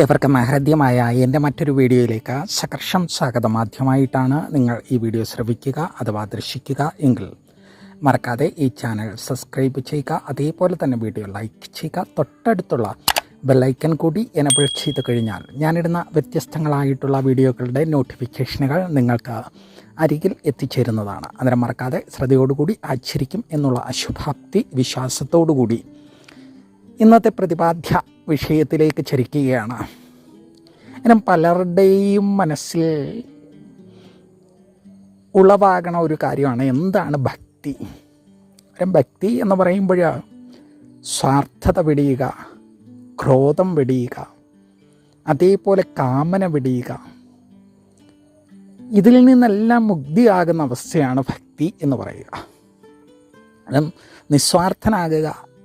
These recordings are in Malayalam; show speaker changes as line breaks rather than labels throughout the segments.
ഏവർക്കും ഹൃദ്യമായ എന്റെ മറ്റൊരു വീഡിയോയിലേക്ക് സകർഷം സ്വാഗതം. ആദ്യമായിട്ടാണ് നിങ്ങൾ ഈ വീഡിയോ ശ്രവിക്കുക അഥവാ ദർശിക്കുക എങ്കിൽ മറക്കാതെ ഈ ചാനൽ സബ്സ്ക്രൈബ് ചെയ്യുക അതേപോലെ തന്നെ വീഡിയോ ലൈക്ക് ചെയ്യുക തൊട്ടടുത്തുള്ള ബെല്ലൈക്കൻ കൂടി എനബിൾ ചെയ്ത് കഴിഞ്ഞാൽ ഞാനിടുന്ന വ്യത്യസ്തങ്ങളായിട്ടുള്ള വീഡിയോകളുടെ നോട്ടിഫിക്കേഷനുകൾ നിങ്ങൾക്ക് അരികിൽ എത്തിച്ചേരുന്നതാണ്. അന്നേരം മറക്കാതെ ശ്രദ്ധയോടുകൂടി ആചരിക്കും എന്നുള്ള അശുഭാപ്തി വിശ്വാസത്തോടുകൂടി ഇന്നത്തെ പ്രതിപാദ്യ വിഷയത്തിലേക്ക് ചരിക്കുകയാണ്. ഇനം പലരുടെയും മനസ്സിൽ ഉളവാകണ ഒരു കാര്യമാണ്. എന്താണ് ഭക്തി? ഭക്തി എന്ന് പറയുമ്പോൾ സ്വാർത്ഥത വെടിയുക ക്രോധം വെടിയുക അതേപോലെ കാമന വെടിയുക. ഇതിൽ നിന്നെല്ലാം മുക്തിയാകുന്ന അവസ്ഥയാണ് ഭക്തി എന്ന് പറയുക. നിസ്വാർത്ഥനാകുക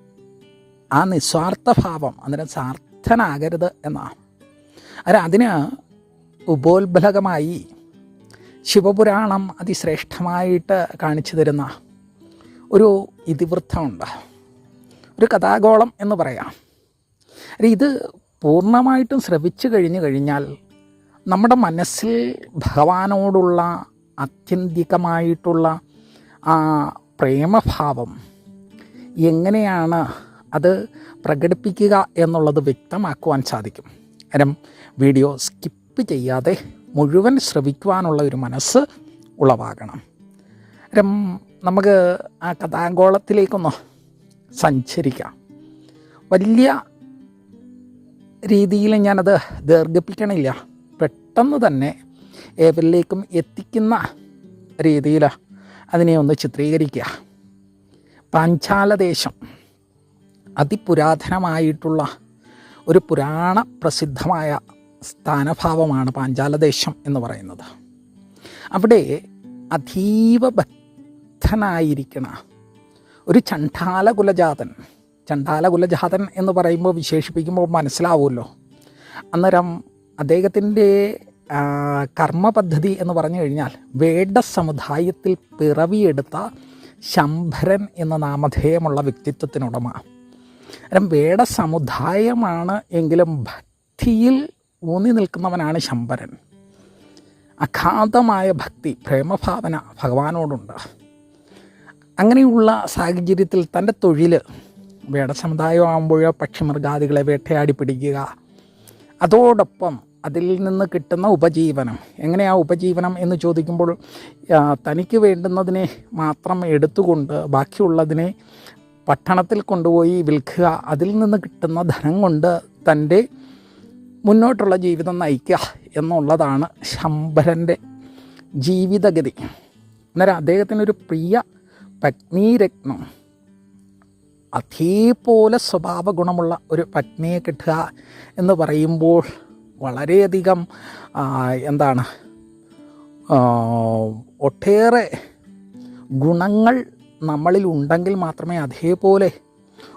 ആ നിസ്വാർത്ഥ ഭാവം അന്നേരം സ്വാർത്ഥനാകരുത് എന്നാണ്. അന്നേരം അതിന് ഉപോത്ബലകമായി ശിവപുരാണം അതിശ്രേഷ്ഠമായിട്ട് കാണിച്ചു തരുന്ന ഒരു ഇതിവൃത്തമുണ്ട്. ഒരു കഥാഗോളം എന്ന് പറയാം. ഇത് പൂർണമായിട്ടും ശ്രവിച്ചു കഴിഞ്ഞു കഴിഞ്ഞാൽ നമ്മുടെ മനസ്സിൽ ഭഗവാനോടുള്ള അത്യന്തികമായിട്ടുള്ള ആ പ്രേമഭാവം എങ്ങനെയാണ് അത് പ്രകടിപ്പിക്കുക എന്നുള്ളത് വ്യക്തമാക്കുവാൻ സാധിക്കും. കാരണം വീഡിയോ സ്കിപ്പ് ചെയ്യാതെ മുഴുവൻ ശ്രവിക്കുവാനുള്ള ഒരു മനസ്സ് ഉളവാകണം. കാരണം നമുക്ക് ആ കഥാഗോളത്തിലേക്കൊന്ന് സഞ്ചരിക്കാം. വലിയ രീതിയിൽ ഞാനത് ദീർഘിപ്പിക്കണില്ല. പെട്ടെന്ന് തന്നെ ഏവരിലേക്കും എത്തിക്കുന്ന രീതിയിൽ അതിനെ ഒന്ന് ചിത്രീകരിക്കുക. പാഞ്ചാലദേശം. അതിപുരാതനമായിട്ടുള്ള ഒരു പുരാണ പ്രസിദ്ധമായ സ്ഥാനഭാവമാണ് പാഞ്ചാലദേശം എന്ന് പറയുന്നത്. അവിടെ അതീവ ഭക്തനായിരിക്കണ ഒരു ചണ്ഡാലകുലജാതൻ ചണ്ഡാലകുലജാതൻ എന്ന് പറയുമ്പോൾ വിശേഷിപ്പിക്കുമ്പോൾ മനസ്സിലാവുമല്ലോ. അന്നേരം അദ്ദേഹത്തിന്റെ കർമ്മപദ്ധതി എന്ന് പറഞ്ഞു കഴിഞ്ഞാൽ വേട സമുദായത്തിൽ പിറവിയെടുത്ത ശംഭരൻ എന്ന നാമധേയമുള്ള വ്യക്തിത്വത്തിനുടമ. കാരണം വേട സമുദായമാണ് എങ്കിലും ഭക്തിയിൽ ഊന്നി നിൽക്കുന്നവനാണ് ശമ്പരൻ അഗാധമായ ഭക്തി പ്രേമഭാവന ഭഗവാനോടുണ്ട്. അങ്ങനെയുള്ള സാഹചര്യത്തിൽ തന്റെ തൊഴിൽ വേട സമുദായമാകുമ്പോൾ പക്ഷിമൃഗാദികളെ വേട്ടയാടി പിടിക്കുക. അതോടൊപ്പം അതിൽ നിന്ന് കിട്ടുന്ന ഉപജീവനം. എങ്ങനെയാ ഉപജീവനം എന്ന് ചോദിക്കുമ്പോൾ തനിക്ക് വേണ്ടുന്നതിനെ മാത്രം എടുത്തുകൊണ്ട് ബാക്കിയുള്ളതിനെ പട്ടണത്തിൽ കൊണ്ടുപോയി വിൽക്കുക അതിൽ നിന്ന് കിട്ടുന്ന ധനം കൊണ്ട് തന്റെ മുന്നോട്ടുള്ള ജീവിതം നയിക്കുക എന്നുള്ളതാണ് ശമ്പരന്റെ ജീവിതഗതി. അന്നേരം അദ്ദേഹത്തിനൊരു പ്രിയ പത്നീരത്നം അതേപോലെ സ്വഭാവ ഗുണമുള്ള ഒരു പത്നിയെ കിട്ടുക എന്ന് പറയുമ്പോൾ വളരെയധികം എന്താണ് ഒട്ടേറെ ഗുണങ്ങൾ നമ്മളിൽ ഉണ്ടെങ്കിൽ മാത്രമേ അതേപോലെ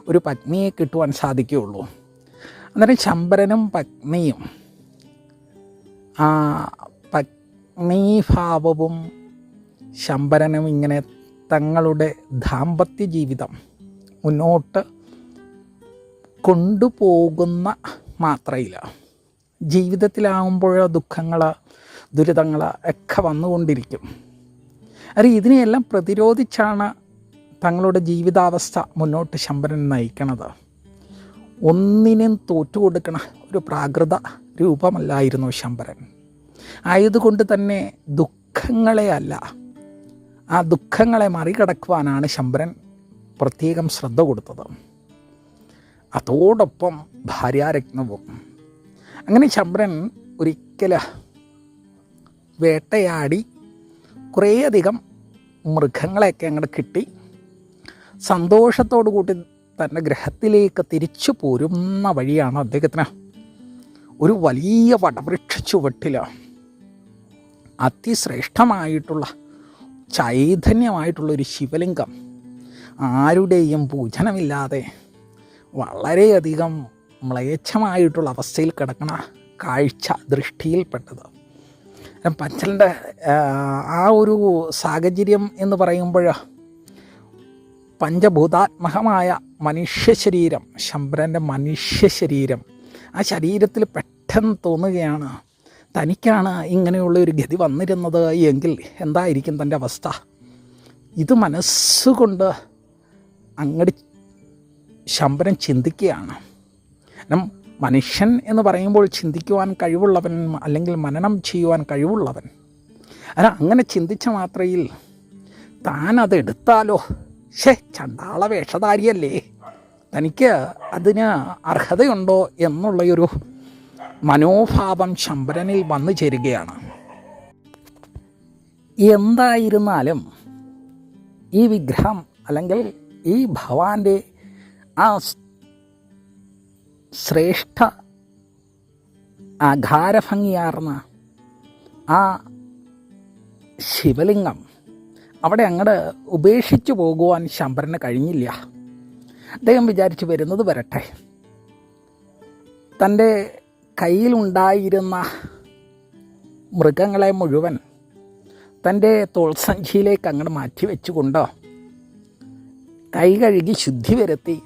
ഒരു പത്നിയെ കിട്ടുവാൻ സാധിക്കുകയുള്ളൂ. അന്നേരം ശമ്പരനും പത്നിയും ആ പത്നീഭാവവും ശമ്പരനും ഇങ്ങനെ തങ്ങളുടെ ദാമ്പത്യ ജീവിതം മുന്നോട്ട് കൊണ്ടുപോകുന്ന മാത്രയില്ല. ജീവിതത്തിലാകുമ്പോൾ ദുഃഖങ്ങൾ ദുരിതങ്ങൾ ഒക്കെ വന്നുകൊണ്ടിരിക്കും. അത് ഇതിനെയെല്ലാം പ്രതിരോധിച്ചാണ് തങ്ങളുടെ ജീവിതാവസ്ഥ മുന്നോട്ട് ശമ്പരൻ നയിക്കണത്. ഒന്നിനും തോറ്റുകൊടുക്കണ ഒരു പ്രാകൃത രൂപമല്ലായിരുന്നു ശമ്പരൻ. ആയതുകൊണ്ട് തന്നെ ദുഃഖങ്ങളെ അല്ല ആ ദുഃഖങ്ങളെ മറികടക്കുവാനാണ് ശമ്പരൻ പ്രത്യേകം ശ്രദ്ധ കൊടുത്തത്. അതോടൊപ്പം ഭാര്യാരത്നവും. അങ്ങനെ ശമ്പരൻ ഒരിക്കൽ വേട്ടയാടി കുറേയധികം മൃഗങ്ങളെയൊക്കെ അങ്ങോട്ട് കിട്ടി. സന്തോഷത്തോടു കൂടി തന്റെ ഗ്രഹത്തിലേക്ക് തിരിച്ചു പോരുന്ന വഴിയാണ് അദ്ദേഹത്തിന് ഒരു വലിയ വടവൃക്ഷ ചുവട്ടിൽ അതിശ്രേഷ്ഠമായിട്ടുള്ള ചൈതന്യമായിട്ടുള്ള ഒരു ശിവലിംഗം ആരുടെയും പൂജനമില്ലാതെ വളരെയധികം മ്ലേച്ഛമായിട്ടുള്ള അവസ്ഥയിൽ കിടക്കണ കാഴ്ച ദൃഷ്ടിയിൽപ്പെട്ടത് പച്ചലിന്റെ ആ ഒരു സാഹചര്യം എന്ന് പറയുമ്പോൾ പഞ്ചഭൂതാത്മകമായ മനുഷ്യ ശരീരം ശമ്പരന്റെ മനുഷ്യ ശരീരം ആ ശരീരത്തിൽ പെട്ടെന്ന് തോന്നുകയാണ് തനിക്കാണ് ഇങ്ങനെയുള്ള ഒരു ഗതി വന്നിരുന്നത് എങ്കിൽ എന്തായിരിക്കും തന്റെ അവസ്ഥ? ഇത് മനസ്സുകൊണ്ട് അങ്ങടി ശംഭരൻ ചിന്തിക്കുകയാണ്. കാരണം മനുഷ്യൻ എന്ന് പറയുമ്പോൾ ചിന്തിക്കുവാൻ കഴിവുള്ളവൻ അല്ലെങ്കിൽ മനനം ചെയ്യുവാൻ കഴിവുള്ളവൻ. അല്ല അങ്ങനെ ചിന്തിച്ച മാത്രയിൽ താൻ അത് എടുത്താലോ? ഷേ ചണ്ടാള വേഷധാരിയല്ലേ തനിക്ക് അതിന് അർഹതയുണ്ടോ എന്നുള്ളൊരു മനോഭാവം ശമ്പരനിൽ വന്നു ചേരുകയാണ്. എന്തായിരുന്നാലും ഈ വിഗ്രഹം അല്ലെങ്കിൽ ഈ ഭവാന്റെ ആ ശ്രേഷ്ഠ ആഘാരഭംഗിയാർന്ന ആ ശിവലിംഗം അവിടെ അങ്ങോട്ട് ഉപേക്ഷിച്ചു പോകുവാൻ ശമ്പരന് കഴിഞ്ഞില്ല. അദ്ദേഹം വിചാരിച്ച് വരുന്നത് വരട്ടെ. തന്റെ കയ്യിലുണ്ടായിരുന്ന മൃഗങ്ങളെ മുഴുവൻ തന്റെ തോൾസഞ്ചിയിലേക്ക് അങ്ങോട്ട് മാറ്റി വെച്ചുകൊണ്ടോ കൈ കഴുകി ശുദ്ധി വരുത്തി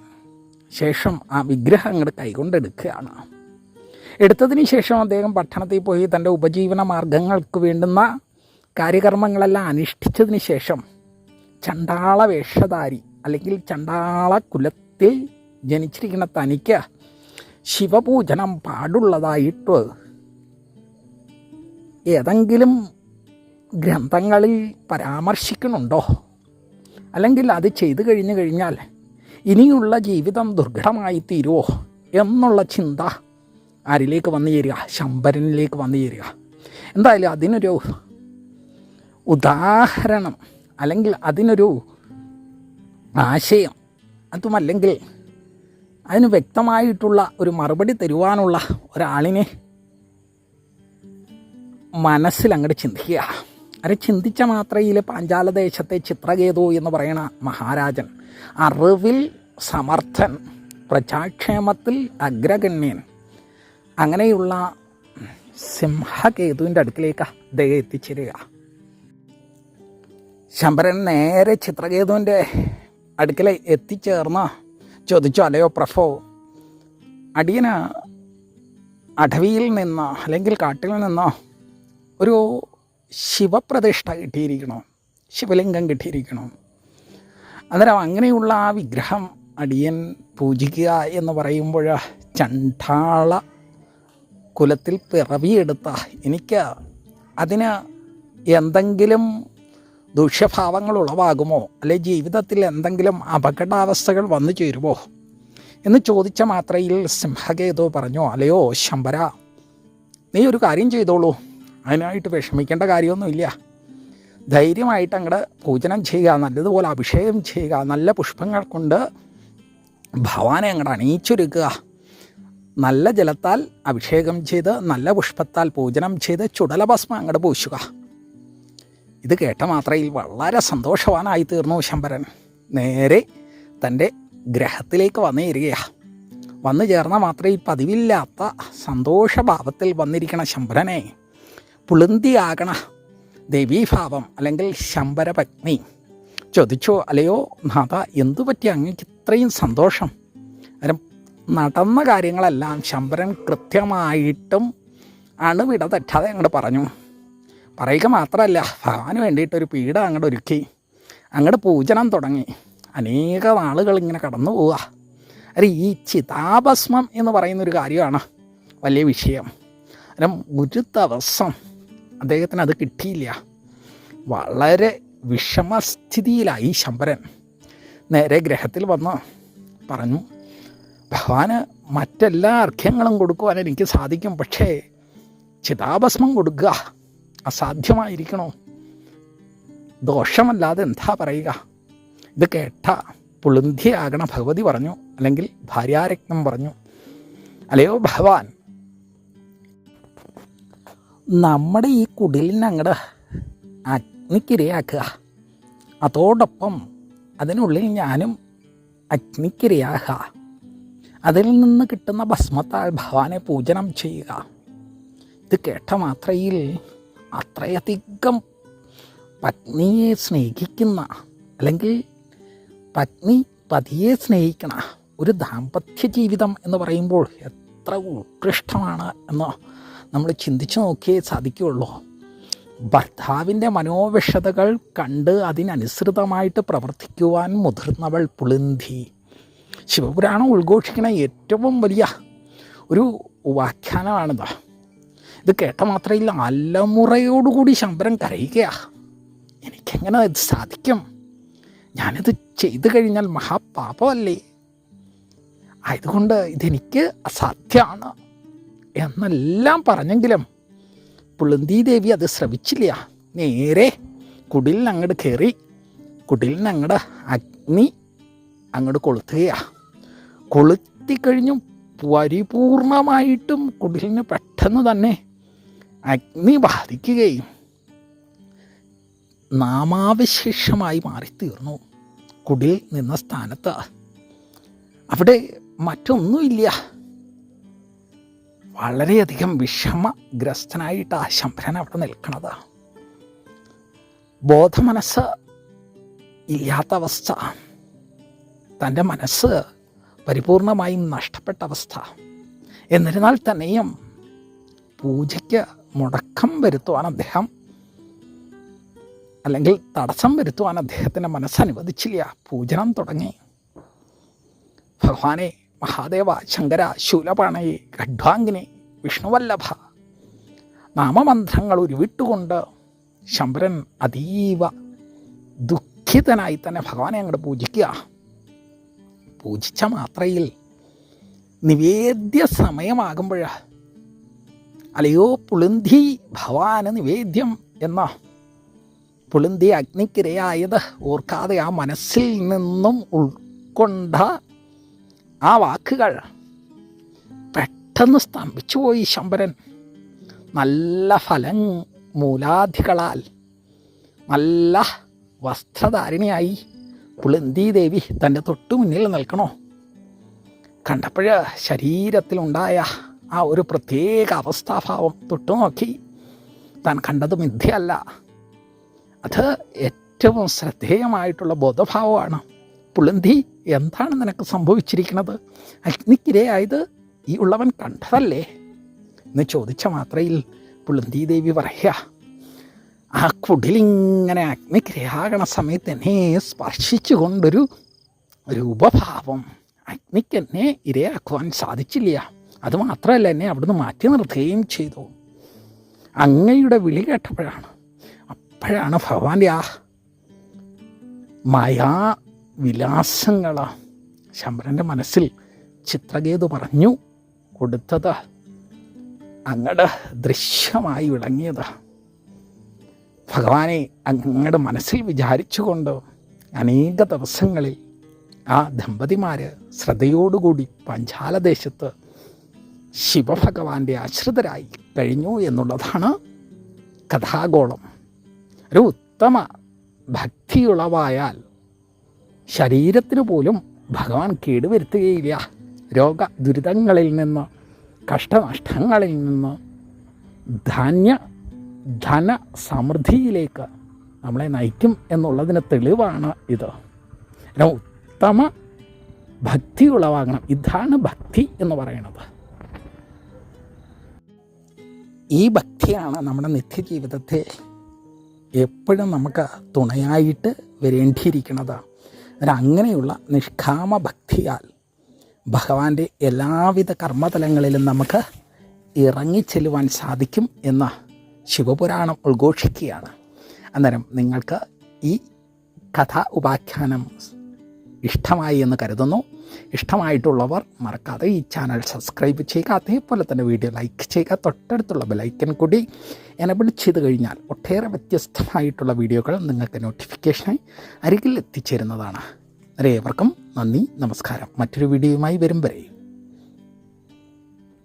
ശേഷം ആ വിഗ്രഹം അങ്ങോട്ട് കൈകൊണ്ടെടുക്കുകയാണ്. എടുത്തതിന് ശേഷം അദ്ദേഹം പട്ടണത്തിൽ പോയി തന്റെ ഉപജീവന മാർഗങ്ങൾക്ക് വേണ്ടുന്ന കാര്യകർമ്മങ്ങളെല്ലാം അനുഷ്ഠിച്ചതിന് ശേഷം ചണ്ടാള വേഷധാരി അല്ലെങ്കിൽ ചണ്ടാള കുലത്തിൽ ജനിച്ചിരിക്കുന്ന തനിക്ക് ശിവപൂജനം പാടുള്ളതായിട്ട് ഏതെങ്കിലും ഗ്രന്ഥങ്ങളിൽ പരാമർശിക്കുന്നുണ്ടോ? അല്ലെങ്കിൽ അത് ചെയ്തു കഴിഞ്ഞു കഴിഞ്ഞാൽ ഇനിയുള്ള ജീവിതം ദുർഘടമായി തീരുമോ എന്നുള്ള ചിന്ത ആരിലേക്ക് വന്നു ചേരുക? ശമ്പരനിലേക്ക് വന്നു ചേരുക. എന്തായാലും അതിനൊരു ഉദാഹരണം അല്ലെങ്കിൽ അതിനൊരു ആശയം അതുമല്ലെങ്കിൽ അതിന് വ്യക്തമായിട്ടുള്ള ഒരു മറുപടി തരുവാനുള്ള ഒരാളിനെ മനസ്സിൽ അങ്ങോട്ട് ചിന്തിക്കുക. അവരെ ചിന്തിച്ച മാത്രയിൽ പാഞ്ചാലദേശത്തെ ചിത്രകേതു എന്ന് പറയുന്ന മഹാരാജൻ അറിവിൽ സമർത്ഥൻ പ്രജാക്ഷേമത്തിൽ അഗ്രഗണ്യൻ. അങ്ങനെയുള്ള സിംഹകേതുവിന്റെ അടുക്കിലേക്ക് അദ്ദേഹം എത്തിച്ചേരുക. ശമ്പരൻ നേരെ ചിത്രകേതുവിന്റെ അടുക്കൽ എത്തിച്ചേർന്ന ചോദിച്ചു അല്ലയോ പ്രഫോ അടിയന് അടവിയിൽ നിന്നോ അല്ലെങ്കിൽ കാട്ടിൽ നിന്നോ ഒരു ശിവപ്രതിഷ്ഠ കിട്ടിയിരിക്കണോ? ശിവലിംഗം കിട്ടിയിരിക്കണോ? അന്നേരം അങ്ങനെയുള്ള ആ വിഗ്രഹം അടിയൻ പൂജിക്കുക എന്ന് പറയുമ്പോൾ ചണ്ടാള കുലത്തിൽ പിറവിയെടുത്ത എനിക്ക് അതിന് എന്തെങ്കിലും ദൂഷ്യഭാവങ്ങൾ ഉളവാകുമോ അല്ലെ ജീവിതത്തിൽ എന്തെങ്കിലും അപകടാവസ്ഥകൾ വന്നു ചേരുമോ? എന്ന് ചോദിച്ച മാത്രയിൽ സിംഹകേതു പറഞ്ഞു അല്ലയോ ശമ്പര നീ ഒരു കാര്യം ചെയ്തോളൂ. അതിനായിട്ട് വിഷമിക്കേണ്ട കാര്യമൊന്നുമില്ല. ധൈര്യമായിട്ട് അങ്ങോട്ട് പൂജനം ചെയ്യുക നല്ലതുപോലെ അഭിഷേകം ചെയ്യുക നല്ല പുഷ്പങ്ങൾ കൊണ്ട് ഭവാനെ അങ്ങോട്ട് അണിയിച്ചൊരുക്കുക. നല്ല ജലത്താൽ അഭിഷേകം ചെയ്ത് നല്ല പുഷ്പത്താൽ പൂജനം ചെയ്ത് ചുടലഭസ്മം അങ്ങോട്ട് പൂശുക. ഇത് കേട്ട മാത്രയിൽ വളരെ സന്തോഷവാനായി തീർന്നു ശമ്പരൻ നേരെ തന്റെ ഗ്രഹത്തിലേക്ക് വന്നു തരികയാണ് വന്നു ചേർന്ന മാത്രയിൽ പതിവില്ലാത്ത സന്തോഷഭാവത്തിൽ വന്നിരിക്കണ ശമ്പരനെ പുളുന്തിയാകണ ദേവീഭാവം അല്ലെങ്കിൽ ശമ്പരപത്നി ചോദിച്ചു അല്ലയോ നാഥ എന്തു പറ്റി അങ്ങക്ക് ഇത്രയും സന്തോഷം? അന്നേരം നടന്ന കാര്യങ്ങളെല്ലാം ശമ്പരൻ കൃത്യമായിട്ടും അണുവിട തെറ്റാതെ അങ്ങോട്ട് പറഞ്ഞു. പറയുക മാത്രമല്ല ഭഗവാന് വേണ്ടിയിട്ടൊരു പീഡ അങ്ങോട്ട് ഒരുക്കി അങ്ങോട്ട് പൂജനം തുടങ്ങി. അനേക ആളുകൾ ഇങ്ങനെ കടന്നു പോവുക. അല്ല ഈ ചിതാഭസ്മം എന്ന് പറയുന്നൊരു കാര്യമാണ് വലിയ വിഷയം. അല്ല ഒരു ദിവസം അദ്ദേഹത്തിന് അത് കിട്ടിയില്ല. വളരെ വിഷമസ്ഥിതിയിലായി ശമ്പരൻ നേരെ ഗ്രഹത്തിൽ വന്ന് പറഞ്ഞു ഭഗവാന് മറ്റെല്ലാ അർഘ്യങ്ങളും കൊടുക്കുവാൻ എനിക്ക് സാധിക്കും പക്ഷേ ചിതാഭസ്മം കൊടുക്കുക അസാധ്യമായിരിക്കണോ? ദോഷമല്ലാതെ എന്താ പറയുക? ഇത് കേട്ട പുളുന്ധിയാകണ ഭഗവതി പറഞ്ഞു അല്ലെങ്കിൽ ഭാര്യാരത്നം പറഞ്ഞു. അല്ലയോ ഭഗവാൻ? നമ്മുടെ ഈ കുടിലിനങ്ങട് അഗ്നിക്കിരയാക്കുക. അതോടൊപ്പം അതിനുള്ളിൽ ഞാനും അഗ്നിക്കിരയാകുക അതിൽ നിന്ന് കിട്ടുന്ന ഭസ്മത്താൽ ഭഗവാനെ പൂജനം ചെയ്യുക. ഇത് കേട്ട മാത്രയിൽ അത്രയധികം പത്നിയെ സ്നേഹിക്കുന്ന അല്ലെങ്കിൽ പത്നി പതിയെ സ്നേഹിക്കണ ഒരു ദാമ്പത്യ ജീവിതം എന്ന് പറയുമ്പോൾ എത്ര ഉത്കൃഷ്ടമാണ് എന്ന് നമ്മൾ ചിന്തിച്ചു നോക്കിയേ സാധിക്കുകയുള്ളൂ. ഭർത്താവിന്റെ മനോവിഷതകൾ കണ്ട് അതിനനുസൃതമായിട്ട് പ്രവർത്തിക്കുവാൻ മുതിർന്നവൾ പുളിന്തി. ശിവപുരാണം ഉദ്ഘോഷിക്കുന്ന ഏറ്റവും വലിയ ഒരു വ്യാഖ്യാനമാണിത് ഇത് കേട്ട മാത്രമല്ല അലമുറയോടുകൂടി ശമ്പരം കരയുകയാ. എനിക്കെങ്ങനെ ഇത് സാധിക്കും? ഞാനിത് ചെയ്തു കഴിഞ്ഞാൽ മഹാപാപമല്ലേ? ആയതുകൊണ്ട് ഇതെനിക്ക് അസാധ്യമാണ് എന്നെല്ലാം പറഞ്ഞെങ്കിലും പുളുന്തി ദേവി അത് ശ്രമിച്ചില്ല നേരെ കുടിലിൽ അങ്ങോട്ട് കയറി അങ്ങോട്ട് അഗ്നി അങ്ങോട്ട് കൊളുത്തുകയാ. കൊളുത്തിക്കഴിഞ്ഞും പരിപൂർണമായിട്ടും കുടിലിന് പെട്ടെന്ന് തന്നെ അഗ്നി ബാധിക്കുകയും നാമാവശേഷമായി മാറിത്തീർന്നു. കുടിൽ നിന്ന സ്ഥാനത്ത്. അവിടെ മറ്റൊന്നുമില്ല. വളരെയധികം വിഷമഗ്രസ്തനായിട്ട് ആ ശംഭരൻ അവിടെ നിൽക്കണത്. ബോധമനസ്സ് ഇല്ലാത്ത അവസ്ഥ. തന്റെ മനസ്സ് പരിപൂർണമായും നഷ്ടപ്പെട്ട അവസ്ഥ. എന്നിരുന്നാൽ തന്നെയും പൂജയ്ക്ക് മുടക്കം വരുത്തുവാൻ അദ്ദേഹം അല്ലെങ്കിൽ തടസ്സം വരുത്തുവാൻ അദ്ദേഹത്തിന്റെ മനസ്സനുവദിച്ചില്ല പൂജനം തുടങ്ങി. ഭഗവാനെ മഹാദേവ ശങ്കര ശൂലപാണയെ ഖഡ്വാങ്കിനെ വിഷ്ണുവല്ലഭ നാമമന്ത്രങ്ങൾ ഉരുവിട്ടുകൊണ്ട് ശമ്പരൻ അതീവ ദുഃഖിതനായി തന്നെ ഭഗവാനെ അങ്ങോട്ട് പൂജിക്കുക. പൂജിച്ച മാത്രയിൽ നിവേദ്യ സമയമാകുമ്പോഴ അല്ലയോ പുളിന്തി ഭവാന് നിവേദ്യം എന്ന. പുളിന്തി അഗ്നിക്കിരയായത് ഓർക്കാതെ ആ മനസ്സിൽ നിന്നും ഉൾക്കൊണ്ട ആ വാക്കുകൾ പെട്ടെന്ന് സ്തംഭിച്ചു പോയി ശമ്പരൻ നല്ല ഫലം മൂലാധികളാൽ. നല്ല വസ്ത്രധാരിണിയായി പുളിന്തി ദേവി തന്റെ തൊട്ടു മുന്നിൽ നിൽക്കണോ? കണ്ടപ്പോൾ ശരീരത്തിലുണ്ടായ ആ ഒരു പ്രത്യേക അവസ്ഥാഭാവം തൊട്ടു നോക്കി. താൻ കണ്ടത് മിഥ്യയല്ല. അത് ഏറ്റവും ശ്രദ്ധേയമായിട്ടുള്ള ബോധഭാവമാണ്. പുളിന്തി എന്താണ് നിനക്ക് സംഭവിച്ചിരിക്കുന്നത്? അഗ്നിക്കിരയായത് ഈ ഉള്ളവൻ കണ്ടതല്ലേ? എന്ന് ചോദിച്ച മാത്രയിൽ പുളിന്തി ദേവി പറയുക ആ കുടിലിങ്ങനെ അഗ്നിക്കിരയാകണ സമയത്ത് എന്നെ സ്പർശിച്ചു കൊണ്ടൊരു രൂപഭാവം. അഗ്നിക്ക് എന്നെ ഇരയാക്കുവാൻ സാധിച്ചില്ല. അതുമാത്രമല്ല എന്നെ അവിടുന്ന് മാറ്റി നിർത്തുകയും ചെയ്തു. അങ്ങയുടെ വിളി കേട്ടപ്പോഴാണ് അപ്പോഴാണ് ഭഗവാന്റെ ആ മായാ വിലാസങ്ങളാ ശമ്പരന്റെ മനസ്സിൽ ചിത്രകേതു പറഞ്ഞു കൊടുത്തത്. അങ്ങടെ ദൃശ്യമായി വിളങ്ങിയത്. ഭഗവാനെ അങ്ങയുടെ മനസ്സിൽ വിചാരിച്ചുകൊണ്ട് അനേക ദിവസങ്ങളിൽ ആ ദമ്പതിമാർ ശ്രദ്ധയോടുകൂടി പഞ്ചാലദേശത്ത് ശിവഭഗവാന്റെ ആശ്രിതരായി കഴിഞ്ഞു എന്നുള്ളതാണ് കഥാഗോളം. ഒരു ഉത്തമ ഭക്തിയുളവായാൽ ശരീരത്തിന് പോലും ഭഗവാൻ കേടുവരുത്തുകയില്ല. രോഗ ദുരിതങ്ങളിൽ നിന്ന് കഷ്ടനഷ്ടങ്ങളിൽ നിന്ന് ധാന്യ ധന സമൃദ്ധിയിലേക്ക് നമ്മളെ നയിക്കും എന്നുള്ളതിന് തെളിവാണ് ഇത്. ഉത്തമ ഭക്തി ഉളവാകണം ഇതാണ് ഭക്തി എന്ന് പറയുന്നത്. ഈ ഭക്തിയാണ് നമ്മുടെ നിത്യജീവിതത്തെ എപ്പോഴും നമുക്ക് തുണയായിട്ട് വരേണ്ടിയിരിക്കുന്നത്. അങ്ങനെയുള്ള നിഷ്കാമ ഭക്തിയാൽ ഭഗവാന്റെ എല്ലാവിധ കർമ്മതലങ്ങളിലും നമുക്ക് ഇറങ്ങിച്ചെല്ലുവാൻ സാധിക്കും എന്ന ശിവപുരാണം ഉദ്ഘോഷിക്കുകയാണ്. അന്നേരം നിങ്ങൾക്ക് ഈ കഥ ഉപാഖ്യാനം ഇഷ്ടമായി എന്ന് കരുതുന്നു. ഇഷ്ടമായിട്ടുള്ളവർ മറക്കാതെ ഈ ചാനൽ സബ്സ്ക്രൈബ് ചെയ്യുക. അതേപോലെ തന്നെ വീഡിയോ ലൈക്ക് ചെയ്യുക. തൊട്ടടുത്തുള്ള ബെലൈക്കൻ കൂടി എനബിൾ ചെയ്ത് കഴിഞ്ഞാൽ ഒട്ടേറെ വ്യത്യസ്തമായിട്ടുള്ള വീഡിയോകൾ നിങ്ങൾക്ക് നോട്ടിഫിക്കേഷനായി അരികിൽ എത്തിച്ചേരുന്നതാണ്. ഏവർക്കും നന്ദി നമസ്കാരം. മറ്റൊരു വീഡിയോയുമായി വരും വരെ